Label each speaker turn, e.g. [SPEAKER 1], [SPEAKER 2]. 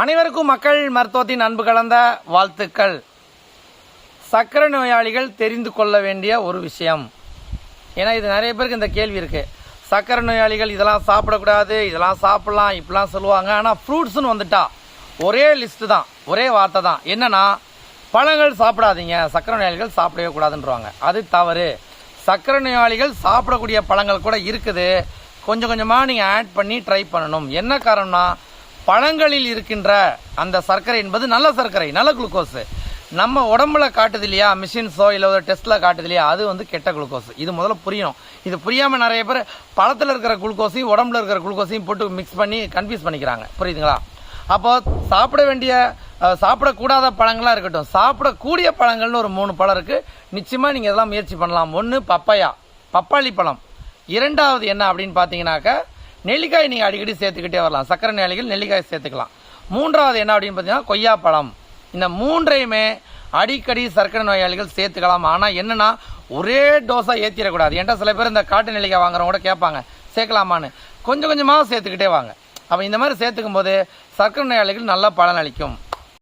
[SPEAKER 1] அனைவருக்கும் மக்கள் மருத்துவத்தின் அன்பு கலந்த வாழ்த்துக்கள். சர்க்கரை நோயாளிகள் தெரிந்து கொள்ள வேண்டிய ஒரு விஷயம். ஏன்னா இது நிறைய பேருக்கு இந்த கேள்வி இருக்குது சர்க்கரை நோயாளிகள் இதெல்லாம் சாப்பிடக்கூடாது இதெல்லாம் சாப்பிட்லாம் இப்படிலாம் சொல்லுவாங்க. ஆனால் ஃப்ரூட்ஸ்னு வந்துட்டா ஒரே லிஸ்ட்டு தான் ஒரே வார்த்தை தான். என்னன்னா பழங்கள் சாப்பிடாதீங்க சர்க்கரை நோயாளிகள் சாப்பிடவே கூடாதுன்றவாங்க. அது தவறு. சர்க்கரை நோயாளிகள் சாப்பிடக்கூடிய பழங்கள் கூட இருக்குது. கொஞ்சம் கொஞ்சமாக நீங்கள் ஆட் பண்ணி ட்ரை பண்ணணும். என்ன காரணம்னா பழங்களில் இருக்கின்ற அந்த சர்க்கரை என்பது நல்ல சர்க்கரை நல்ல குளுக்கோஸு. நம்ம உடம்புல காட்டுது இல்லையா மிஷின்ஸோ இல்லை ஒரு டெஸ்ட்டில் காட்டுது இல்லையா அது வந்து கெட்ட குளுக்கோஸ். இது முதல்ல புரியணும். இது புரியாமல் நிறைய பேர் பழத்தில் இருக்கிற குளுக்கோஸையும் உடம்புல இருக்கிற குளுக்கோஸையும் போட்டு மிக்ஸ் பண்ணி கன்ஃபியூஸ் பண்ணிக்கிறாங்க. புரியுதுங்களா? அப்போது சாப்பிட வேண்டிய சாப்பிடக்கூடாத பழங்களாக இருக்கட்டும். சாப்பிடக்கூடிய பழங்கள்னு ஒரு மூணு பழம் இருக்குது நிச்சயமாக நீங்கள் இதெல்லாம் முயற்சி பண்ணலாம். ஒன்று பப்பையா பப்பாளி பழம். இரண்டாவது என்ன அப்படின்னு பார்த்தீங்கன்னாக்கா நெல்லிக்காய் நீங்கள் அடிக்கடி சேர்த்துக்கிட்டே வரலாம். சக்கரை நோயாளிகள் நெல்லிக்காய் சேர்த்துக்கலாம். மூன்றாவது என்ன அப்படின்னு பார்த்தீங்கன்னா கொய்யாப்பழம். இந்த மூன்றையுமே அடிக்கடி சர்க்கரை நோயாளிகள் சேர்த்துக்கலாம். ஆனால் என்னென்னா ஒரே டோஸாக ஏற்றிடக்கூடாது என்கிட்ட சில பேர் இந்த காட்டு நெல்லிக்காய் வாங்குறவங்க கூட கேட்பாங்க சேர்க்கலாமான்னு. கொஞ்சம் கொஞ்சமாக சேர்த்துக்கிட்டே வாங்க. அப்போ இந்த மாதிரி சேர்த்துக்கும் போது சர்க்கரை நோயாளிகள் நல்ல பலன் அளிக்கும்.